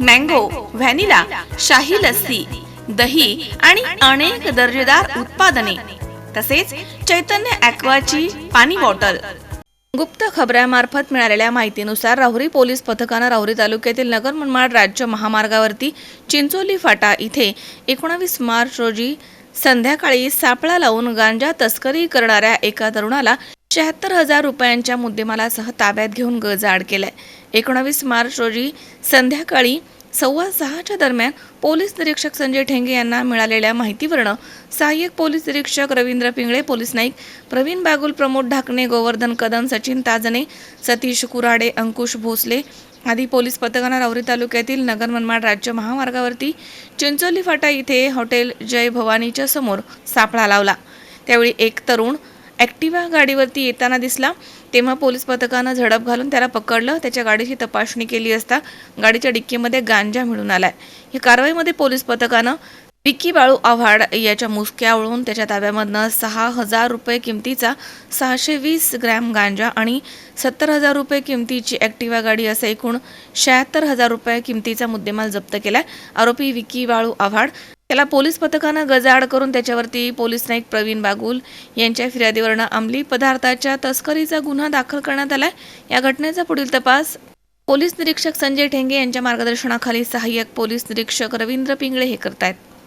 Mango vanilla शाही लस्सी दही आणि अनेक दर्जेदार उत्पादने तसेच चैतन्य ॲक्वाची पाणी बॉटल. गुप्त खबऱ्यामार्फत मिळालेल्या माहितीनुसार राहुरी पोलीस पथकानं राहुरी तालुक्यातील नगर मनमाड राज्य महामार्गावरती चिंचोली फाटा इथे एकोणावीस मार्च रोजी संध्याकाळी सापळा लावून गांजा तस्करी करणाऱ्या एका तरुणाला शहात्तर हजार रुपयांच्या मुद्देमालासह ताब्यात घेऊन गजाआड केलाय. एकोणावीस मार्च रोजी संध्याकाळी सव्वा सहाच्या दरम्यान पोलीस निरीक्षक संजय ठेंगे यांना मिळालेल्या माहितीवरनं सहाय्यक पोलीस निरीक्षक रवींद्र पिंगळे पोलीस नाईक प्रवीण बागुल प्रमोद ढाकणे गोवर्धन कदम सचिन ताजने सतीश कुराडे अंकुश भोसले आदी पोलीस पथकानं रावरी तालुक्यातील नगर मनमाड राज्य महामार्गावरती चिंचोली फाटा इथे हॉटेल जय भवानीच्या समोर सापळा लावला. त्यावेळी एक तरुण ॲक्टिवा गाडीवरती येताना दिसला तेव्हा पोलीस पथकानं झडप घालून त्याला पकडलं. त्याच्या गाडीची तपासणी केली असता गाडीच्या डिक्कीमध्ये गांजा मिळून आलाय. या कारवाईमध्ये पोलीस पथकानं विक्की बाळू आव्हाड याच्या मुसक्या ओळून त्याच्या ताब्यामधनं सहा हजार रुपये किमतीचा सहाशे वीस ग्रॅम गांजा आणि सत्तर हजार रुपये किमतीची ॲक्टिवा गाडी असा एकूण शहात्तर हजार रुपये किमतीचा मुद्देमाल जप्त केलाय. आरोपी विक्की बाळू आव्हाड त्याला पोलीस पथकानं गजाआड करून त्याच्यावरती पोलीस नाईक प्रवीण बागुल यांच्या फिर्यादीवरनं अंमली पदार्थाच्या तस्करीचा गुन्हा दाखल करण्यात आलाय. या घटनेचा पुढील तपास पोलीस निरीक्षक संजय ठेंगे यांच्या मार्गदर्शनाखाली सहाय्यक पोलीस निरीक्षक रवींद्र पिंगळे हे करतायत.